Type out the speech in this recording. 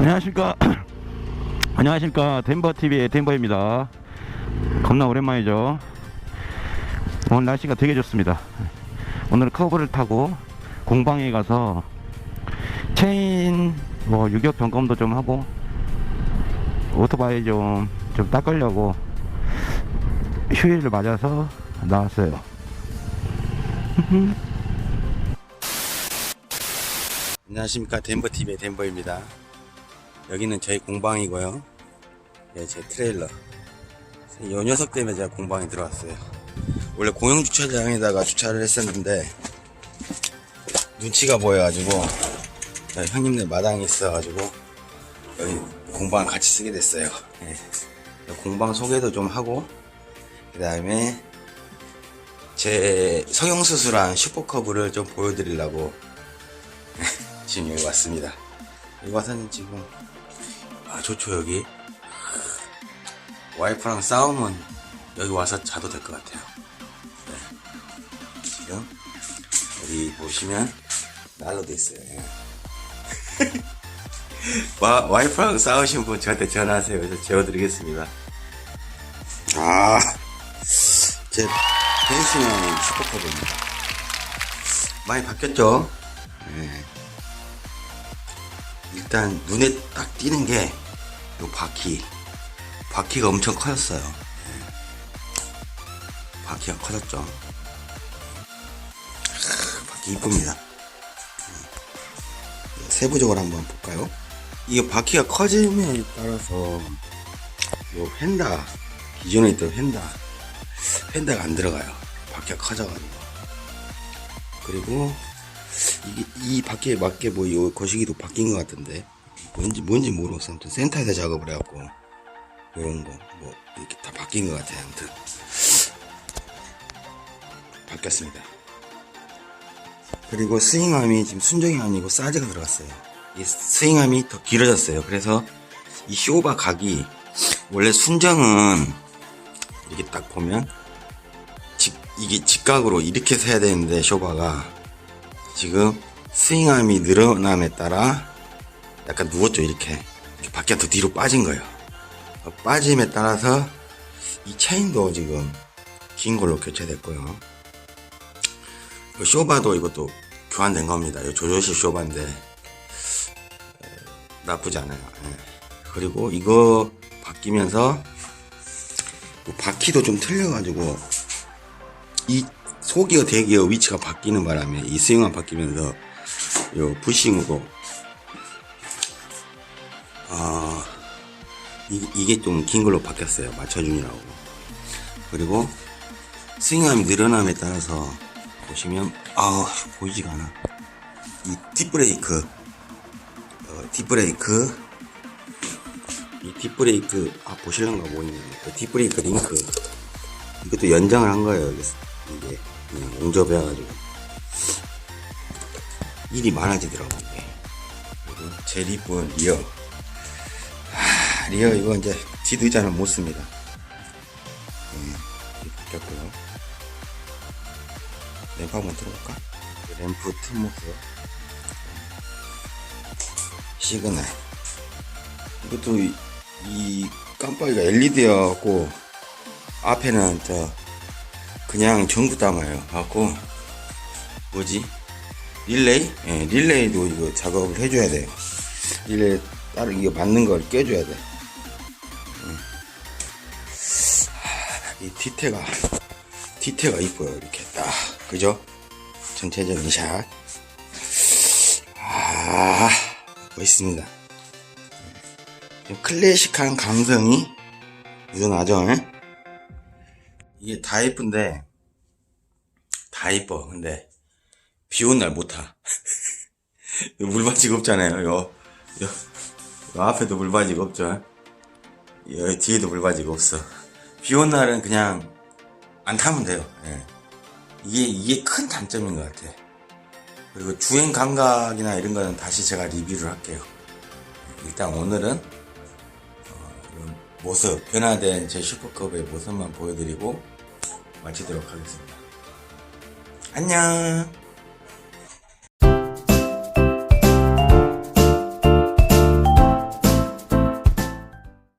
안녕하십니까. 안녕하십니까. 덴버TV의 덴버입니다. 겁나 오랜만이죠. 오늘 날씨가 되게 좋습니다. 오늘 커브를 타고 공방에 가서 체인 뭐 유격 점검도 좀 하고 오토바이 좀, 좀 닦으려고 휴일을 맞아서 나왔어요. 안녕하십니까. 덴버TV의 덴버입니다. 여기는 저희 공방이고요. 네, 제 트레일러. 요 녀석 때문에 제가 공방에 들어왔어요. 원래 공영주차장에다가 주차를 했었는데 눈치가 보여가지고 네, 형님네 마당에 있어가지고 여기 공방 같이 쓰게 됐어요. 네. 공방 소개도 좀 하고 그 다음에 제 성형수술한 슈퍼커브를 좀 보여드리려고 지금 여기 왔습니다. 여기 와서는 지금 아 좋죠 여기 와이프랑 싸우면 여기 와서 자도 될 것 같아요. 네. 지금 여기 보시면 난로도 있어요. 예. 와, 와이프랑 싸우신 분 저한테 전화하세요. 그래서 재워드리겠습니다. 아, 제 펜싱은 슈퍼컵입니다. 많이 바뀌었죠? 네. 일단 눈에 딱 띄는 게 요 바퀴. 바퀴가 엄청 커졌어요. 예. 바퀴가 커졌죠. 크, 바퀴 이쁩니다. 음. 세부적으로 한번 볼까요? 이게 바퀴가 커짐에 따라서 요 펜다 기존에 있던 펜다 펜다가 안 들어가요. 바퀴가 커져가지고. 그리고 이게 이 바퀴에 맞게 뭐 요 거시기도 바뀐 것 같은데. 뭔지 뭔지 모르겠어. 아무튼 센터에서 작업을 해갖고 이런 거 뭐 이렇게 다 바뀐 것 같아요. 아무튼 바뀌었습니다. 그리고 스윙암이 지금 순정이 아니고 사이즈가 들어갔어요. 이 스윙암이 더 길어졌어요. 그래서 이 쇼바 각이 원래 순정은 이렇게 딱 보면 직, 이게 직각으로 이렇게 서야 되는데 쇼바가 지금 스윙암이 늘어남에 따라 약간 누웠죠 이렇게, 이렇게 바퀴가 더 뒤로 빠진 거예요. 어, 빠짐에 따라서 이 체인도 지금 긴 걸로 교체됐고요. 그 쇼바도 이것도 교환된 겁니다. 이 조조식 쇼바인데 에, 나쁘지 않아요. 예. 그리고 이거 바뀌면서 이 바퀴도 좀 틀려가지고 이 소기어 대기어 위치가 바뀌는 바람에 이 스윙만 바뀌면서 요 부싱으로 아 이, 이게 좀 긴 걸로 바뀌었어요. 맞춰주느라고. 그리고 스윙함이 늘어남에 따라서 보시면 아 보이지가 않아. 이 뒷브레이크 어, 뒷브레이크. 이 뒷브레이크 아 보실런가 모르겠네. 그 뒷브레이크 링크. 이것도 연장을 한 거예요 이게, 이게 그냥 옹접해가지고. 일이 많아지더라고 이게. 그리고 제일 이쁜 리어. 아, 리어 이거 이제 의자는 못 씁니다. 음, 바뀌었고요. 램프 한번 들어볼까? 램프 틈 모습 시그널. 이것도 이, 이 깜빡이가 LED여갖고 앞에는 저 그냥 전구 담아요. 갖고 뭐지? 릴레이? 예, 릴레이도 이거 작업을 해줘야 돼요. 릴레이 따로 이거 맞는 걸 껴줘야 돼. 음. 하, 이 뒤태가 뒤태가 이뻐요 이렇게 딱. 그죠? 전체적인 샷. 아, 멋있습니다. 좀 클래식한 감성이 묻어나죠 예? 이게 다 이쁜데 다 이뻐. 근데 비 온 날 못 타. 물바지가 없잖아요 요, 요, 요 앞에도 물바지가 없죠. 여기 뒤에도 물바지가 없어 비 온 날은 그냥 안 타면 돼요. 예. 이게 이게 큰 단점인 것 같아. 그리고 주행 감각이나 이런 거는 다시 제가 리뷰를 할게요. 일단 오늘은 어, 이런 모습 변화된 제 슈퍼컵의 모습만 보여드리고 마치도록 하겠습니다. 안녕.